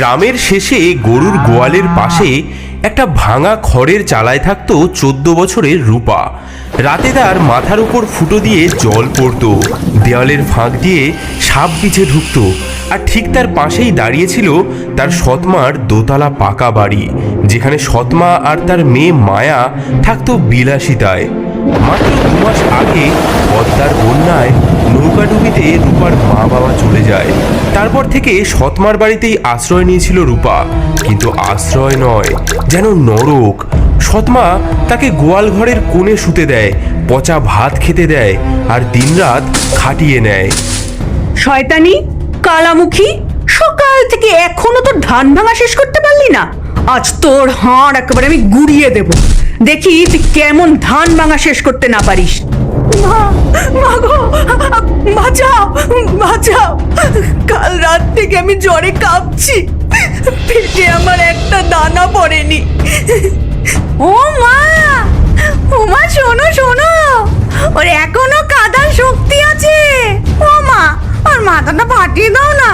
গ্রামের শেষে গরুর গোয়ালের পাশে একটা ভাঙা খড়ের চালায় থাকতো চোদ্দ বছরের রূপা। রাতে তার মাথার উপর ফুটো দিয়ে জল পড়তো। দেওয়ালের ফাঁক দিয়ে সাপ পিছে ঢুকতো। আর ঠিক তার পাশেই দাঁড়িয়েছিল তার সৎমার দোতলা পাকা বাড়ি, যেখানে সৎমা আর তার মেয়ে মায়া থাকতো বিলাসিতায়। মাত্র দু মাস আগে পদ্মার বন্যায় নৌকাডুবিতে রূপার মা বাবা চলে যায়। তারপর থেকে সৎমার বাড়িতেই আশ্রয় নিয়েছিল রূপা। কিন্তু আশ্রয় নয়, যেন নরক। সৎমা তাকে গোয়াল ঘরের কোণে শুতে দেয়, পচা ভাত খেতে দেয় আর দিনরাত খাটিয়ে নেয়। শয়তানি, কালামুখী, সকাল থেকে এখনও তোর ধান ভাঙা শেষ করতে পারলি না? আজ তোর হাড় একেবারে আমি গুড়িয়ে দেব। দেখি তুই কেমন ধান ভাঙা শেষ করতে না পারিস। মা মা গো বাঁচাও বাঁচাও। কাল রাত থেকে আমি জ্বরে কাঁপছি। পেটে আমার একটা দানা পড়েনি। ও মা! ও মা, শোনো শোনো। ওর এখনও কাদার শক্তি আছে। ও মা, ওর মাথাটা ফাটিয়ে দাও না।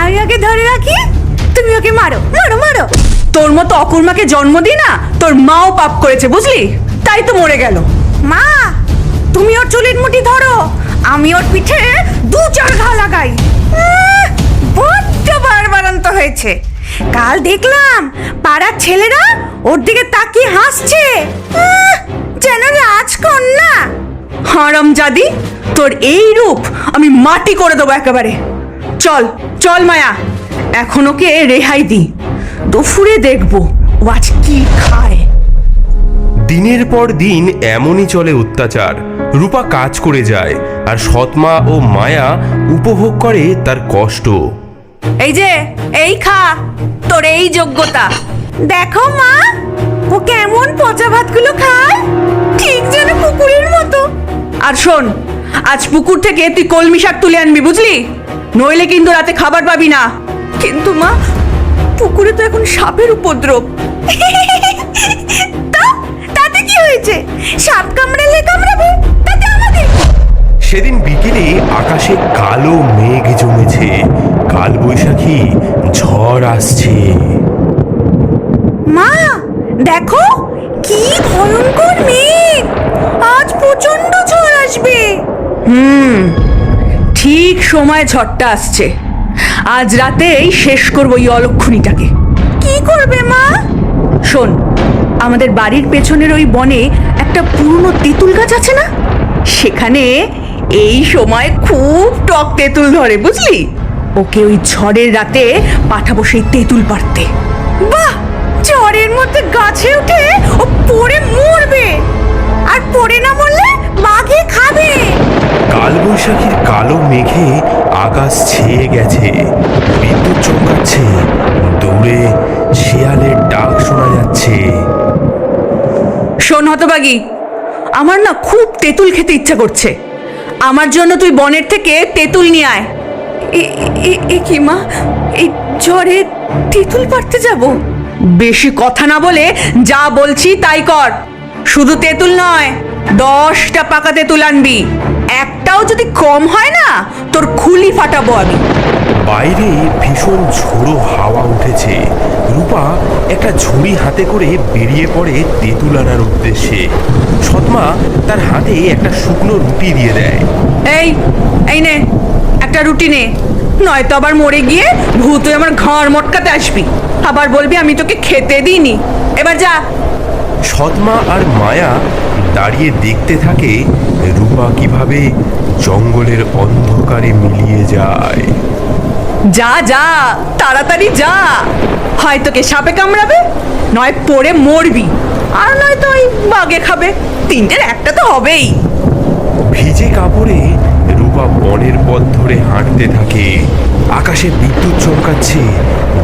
আমি ওকে ধরে রাখি, তুমি ওকে মারো মারো মারো। তোর মতো অকুর্মাকে জন্ম দি না, তোর মাও পাপ করেছে, বুঝলি? তাই তো মরে গেল। মা! তুমি ওর চুলের মুঠি ধরো। আমি ওর পিঠে দু চার ঘা লাগাই। বড্ড বারবারন্ত হয়েছে। কাল দেখলাম পাড়ার ছেলেরা ওর দিকে তাকিয়ে হাসছে। যেন রাজকন্যা। হারাম জাদি, তোর এই রূপ আমি মাটি করে দেবো একেবারে। চল চল মায়া, এখন ওকে রেহাই দি দুপুরে দেখব ও আজ কি খায়। দিনের পর দিন এমনই চলে অত্যাচার। রূপা কাজ করে যায় আর সৎমা ও মায়া উপভোগ করে তার কষ্ট। এই যে, এই খা, তোর এই যোগ্যতা। দেখো মা, ও কেমন পচা ভাতগুলো খায়। ঠিক যেন পুকুরের মতো। আর শোন, আজ পুকুর থেকে তুই কলমি শাক তুলে আনবি, বুঝলি? নইলে কিন্তু রাতে খাবার পাবি না। কিন্তু মা, পুকুরে তো এখন সাপের উপদ্রব। তাতে কি হয়েছে? সাপ কামড়ালে কামড়াবে? সেদিন বিকেলে আকাশে কালো মেঘ জমেছে কাল বৈশাখী ঝড় আসছে। মা দেখো কি ভয়ঙ্কর মেঘ! আজ প্রচণ্ড ঝড় আসবে। হুম ঠিক সময় ঝড়টা আসছে। আজ রাতেই শেষ করব এই অলক্ষণীটাকে। কি করবে মা? শোন আমাদের বাড়ির পেছনের ওই বনে একটা পুরনো তেঁতুল গাছ আছে না? সেখানে এই সময় খুব টক তেঁতুল ধরে বুঝলি? ওকে ওই ঝড়ের রাতে পাঠাবো সেই তেঁতুল পারতে বাহ! ঝড়ের মধ্যে গাছে উঠে ও পড়ে মরবে। আর পড়ে না মরলে বাঘে খাবে। কাল বৈশাখীর কালো মেঘে আকাশ ছেয়ে গেছে। বিদ্যুৎ চমকাচ্ছে দূরে শিয়ালের ডাক শোনা যাচ্ছে। শোন হতবাগি আমার না খুব তেঁতুল খেতে ইচ্ছা করছে। আমার জন্য তুই বনের থেকে তেঁতুল নিয়ে আয়। এ- কি মা? এই জ্বরে তেঁতুল পারতে যাব। বেশি কথা না বলে যা বলছি তাই কর। শুধু তেঁতুল নয়, দশটা পাকা তেঁতুল আনবি। একটাও যদি কম হয় না, তোর খুলি ফাটাবো আমি। বাইরে ভীষণ ঝোড়ো হাওয়া উঠেছে। রূপা একটা ঝুড়ি হাতে করে বেরিয়ে পড়ে তেঁতুল আনার উদ্দেশ্যে। সৎমা তার হাতে একটা শুকনো রুটি দিয়ে দেয়। এই এই নে একটা রুটি নে। নয়তো আবার মরে গিয়ে ভূত আমার ঘর মটকাতে আসবি। আবার বলবি আমি তোকে খেতে দিইনি। এবার যা। সৎমা আর মায়া দাঁড়িয়ে দেখতে থাকে রূপা কীভাবে জঙ্গলের অন্ধকারে মিলিয়ে যায়। যা যা তাড়াতাড়ি যা। হয় তোকে সাপে কামড়াবে নয় পড়ে মরবি আর নয় তো ওই বাগে খাবে। তিনটের একটা তো হবেই। ভিজে কাপড়ে রূপা বনের পথ ধরে হাঁটতে থাকে। আকাশে বিদ্যুৎ চমকাচ্ছে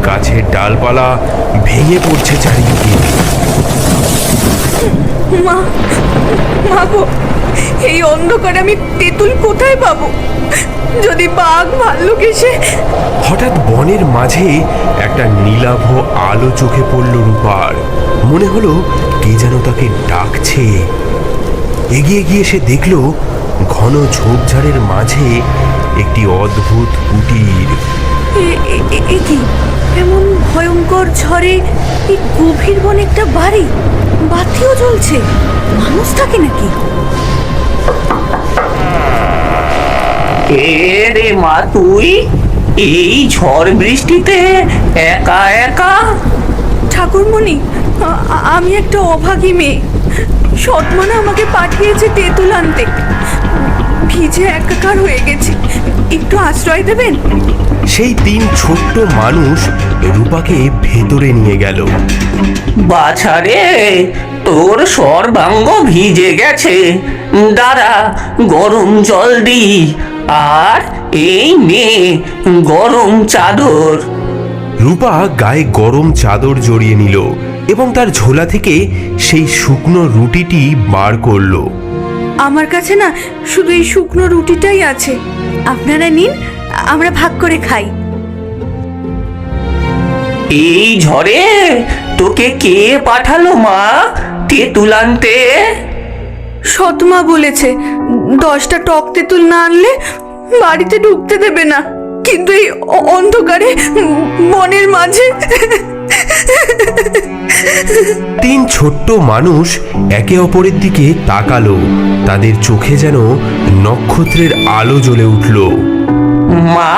গাছের ডালপালা ভেঙে পড়ছে চারিদিকে। মা মা গো। এই অন্ধকারে আমি তেঁতুল কোথায় পাবো? যদি বাঘ ভাল্লুক এসে হঠাৎ বনের মাঝে একটা নীলাভ আলো চোখে পড়ল রূপার। মনে হলো কে যেন তাকে ডাকছে। এগিয়ে গিয়ে সে দেখল ঘন ঝোপঝাড়ের মাঝে একটি অদ্ভুত কুটির। কি? এমন ভয়ঙ্কর ঝড়ে এই গভীর বনে একটা বাড়ি? বাতিও জ্বলছে। মানুষ থাকে নাকি? রে মা, তুই এই ঝড় বৃষ্টিতে একা একা? ঠাকুরমণি আমি একটা অভাগী মেয়ে। সৎমনা আমাকে পাঠিয়েছে তেঁতুল আনতে। ভিজে একাকার হয়ে গেছি। একটু আশ্রয় দেবেন? সেই তিন ছোট্ট মানুষ রূপাকে ভেতরে নিয়ে গেল। বাছারে তোর সর্বাঙ্গ ভিজে গেছে। দাঁড়া গরম জল দি। আর এই নে গরম চাদর। রূপা গায়ে গরম চাদর জড়িয়ে নিল এবং তার ঝোলা থেকে সেই শুকনো রুটিটি বার করল। আমার কাছে না শুধু এই শুকনো রুটিটাই আছে। আপনারা নিন আমরা ভাগ করে খাই। এই ঝড়ে তোকে কে পাঠালো মা? তেঁতুল আনতে? সৎমা বলেছে দশটা টক তেঁতুল না আনলে বাড়িতে ঢুকতে দেবে না। কিন্তু এই অন্ধকারে বনের মাঝে তিন ছোট্ট মানুষ একে অপরের দিকে তাকালো। তাদের চোখে যেন নক্ষত্রের আলো জ্বলে উঠল। মা,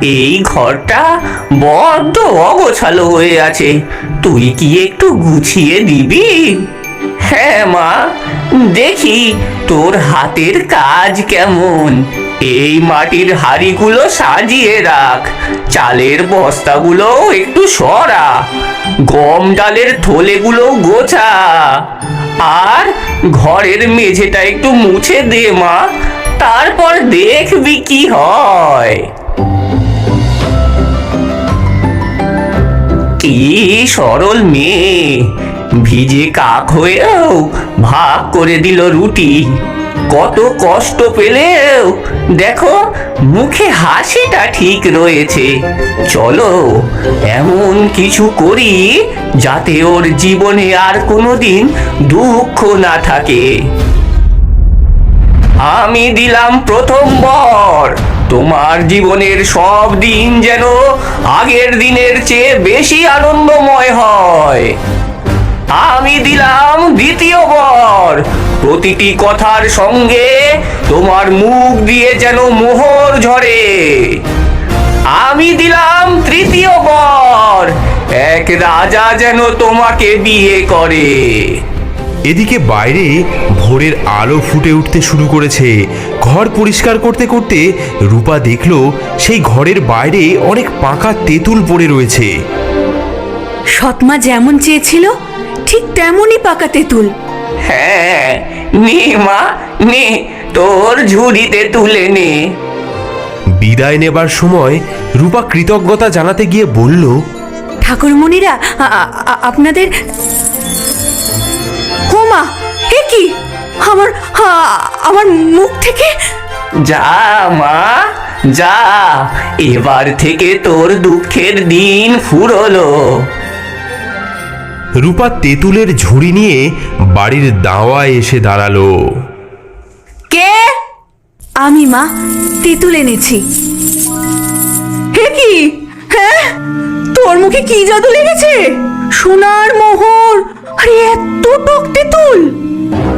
এই ঘরটা বড্ড অগোছালো হয়ে আছে। তুই কি একটু গুছিয়ে দিবি হ্যাঁ মা, দেখি তোর হাতের কাজ কেমন। এই মাটির হাড়িগুলো সাজিয়ে রাখ। চালের বস্তাগুলো একটু সরা। গম ডালের থলেগুলো গোছা। আর ঘরের মেঝেটা একটু মুছে দে, মা। তারপর দেখবি কি হয়। কি সরল মেয়ে। ভিজে কাক হয়েও ভাগ করে দিল রুটি। কত কষ্ট পেলেও দেখো, মুখে হাসিটা ঠিক রয়েছে। চলো, এমন কিছু করি যাতে ওর জীবনে আর কোনোদিন দুঃখ না থাকে। আমি দিলাম প্রথম বর। তোমার জীবনের সব দিন যেন আগের দিনের চেয়ে বেশি আনন্দময় হয়। আমি দিলাম দ্বিতীয় বর। প্রতিটি কথার সঙ্গে তোমার মুখ দিয়ে যেন মোহর ঝরে। আমি দিলাম তৃতীয় বর এক রাজা যেন তোমাকে বিয়ে করে। এদিকে বাইরে ভোরের আলো ফুটে উঠতে শুরু করেছে। ঘর পরিষ্কার করতে করতে রূপা দেখল সেই ঘরের বাইরে অনেক পাকা তেঁতুল পড়ে রয়েছে। সৎমা যেমন চেয়েছিল ঠিক তেমনই পাকা তেঁতুল। হ্যাঁ নে মা নে তোর ঝুড়িতে তুলে নে। বিদায় নেবার সময় রূপা কৃতজ্ঞতা জানাতে গিয়ে বলল ঠাকুরমণিরা আপনাদের হোমা এ কি? আমার আমার মুখ থেকে? যা মা যা এবার থেকে তোর দুঃখের দিন ফুরলো। রূপা তেঁতুলের ঝুড়ি নিয়ে বাড়ির দাওয়ায় এসে দাঁড়াল। কে? আমি মা তেঁতুল এনেছি। হে কি? হ্যাঁ তোর মুখে কি জাদু লেগেছে? সোনার মোহর? আরে এত টক তেঁতুল!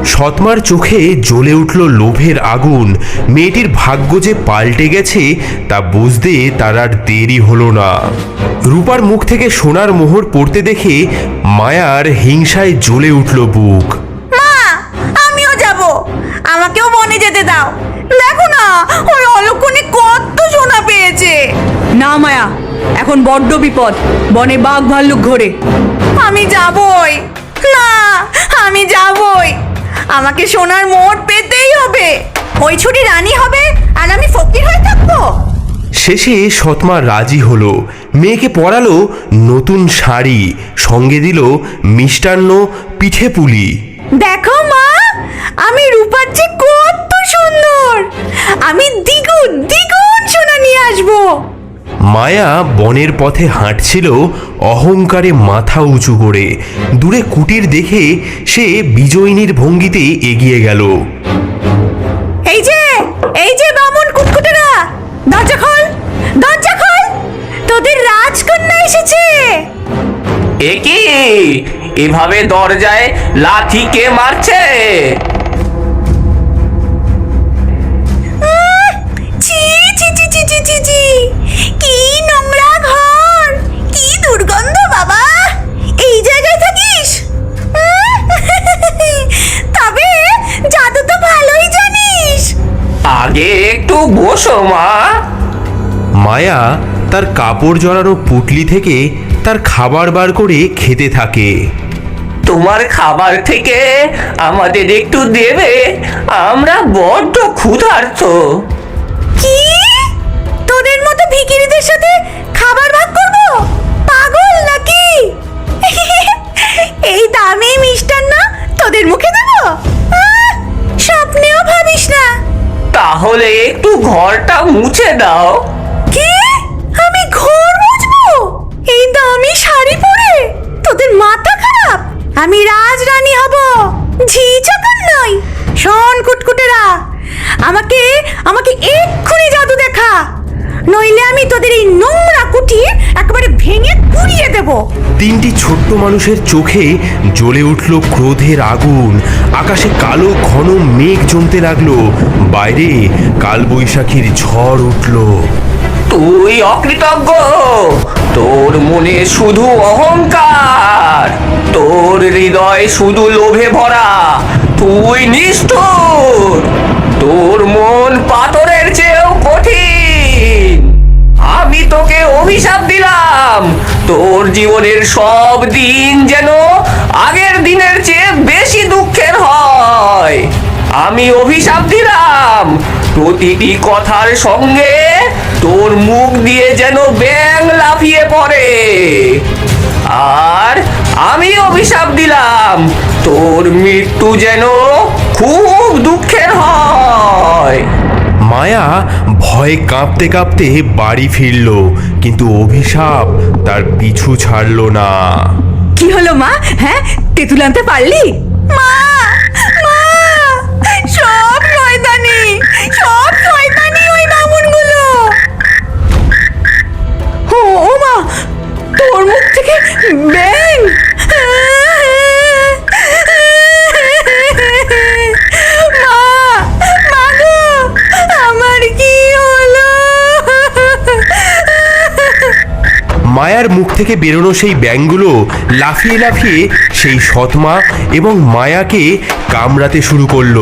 সৎমার চোখে জ্বলে উঠল লোভের আগুন। মেয়েটির ভাগ্য যে পাল্টে গেছে তা বুঝতে তার আর দেরি হলো না। রূপার মুখ থেকে সোনার মোহর পড়তে দেখে মায়ার হিংসায় জ্বলে উঠল বুক। মা আমিও যাব। আমাকেও বনে যেতে দাও। দেখো না ওই অলক্ষণে কত সোনা পেয়েছে। না মায়া এখন বড্ড বিপদ। বনে বাঘ ভাল্লুক ঘোরে। আমি যাবই। না আমি যাবই। আমাকে সোনার মোট পেতেই হবে। ওই ছুটি রানী হবে আর আমি ফকির হয়ে থাকব। শেষে সৎমা রাজি হলো। মেয়েকে পরালো নতুন শাড়ি সঙ্গে দিল মিষ্টান্ন পিঠে পুলি। দেখো মা আমি রূপার চেয়ে কত সুন্দর। আমি দ্বিগুণ দ্বিগুণ সোনা নিয়ে আসব। মায়া বনের পথে হাঁটছিল অহংকারে মাথা উঁচু করে। দূরে কুটির দেখে সে বিজয়িনীর ভঙ্গিতে এগিয়ে গেল। এই যে এই যে বামন কুটকুটেরা দরজা খোল দরজা খোল তোদের রাজকন্যা এসেছে। এ কি? এভাবে দরজায় লাথি কে মারছে? কি মা। মায়া তার কাপড় জড়ানো পুটলি থেকে তার খাবার বার করে খেতে থাকে। তোমার খাবার থেকে আমাদের একটু দেবে। আমরা বড্ড ক্ষুধার্ত। কি? তোদের মতো ভিখিরিদের সাথে খাবার ভাগ করব? পাগল নাকি? এই দামি মিষ্টান্ন তোদের মুখে দেব? স্বপ্নেও ভাবিস না। তাহলে একটু ঘরটা মুছে দাও। কি? আমি ঘর মুছবো? এই দামি শাড়ি পরে। তোদের মাথা খারাপ? আমি রাজরানী হব। ঝি চাকর নই। শোন কুটকুটেরা, আমাকে আমাকে এক্ষুনি জাদু দেখা। নইলে আমি তোদের এই নোংরা কুঠি একেবারে ভেঙে গুড়িয়ে দেবো। তিনটি ছোট্ট মানুষের চোখে জ্বলে উঠল ক্রোধের আগুন। আকাশে কালো ঘন মেঘ জমতে লাগল। বাইরে কালবৈশাখীর ঝড় উঠল। তুই অকৃতজ্ঞ। তোর মনে শুধু অহংকার। তোর হৃদয় শুধু লোভে ভরা। তুই নিষ্ঠুর। তোর মন পাথরের দিলাম তোর জীবনের সব দিন যেন আগের দিনের চেয়ে বেশি দুঃখের হয়। আমি অভিশাপ দিলাম। প্রতিটি কথার সঙ্গে তোর মুখ দিয়ে যেন ব্যাং লাফিয়ে পড়ে। আর আমি অভিশাপ দিলাম। তোর মৃত্যু যেন খুব দুঃখের হয়। মায়া ভয়ে কাঁপতে কাঁপতে বাড়ি ফিরল, কিন্তু অভিশাপ তার পিছু ছাড়ল না। কি হলো মা? হ্যাঁ? তেঁতুল আনতে পারলি? মা! মা! সব শয়তানি! সব শয়তানি ওই বামুনগুলো! ও মা! তোর মুখ থেকে ব্যাং মায়ার মুখ থেকে বেরোনো সেই ব্যাঙগুলো লাফিয়ে লাফিয়ে সেই সৎমা এবং মায়াকে কামড়াতে শুরু করল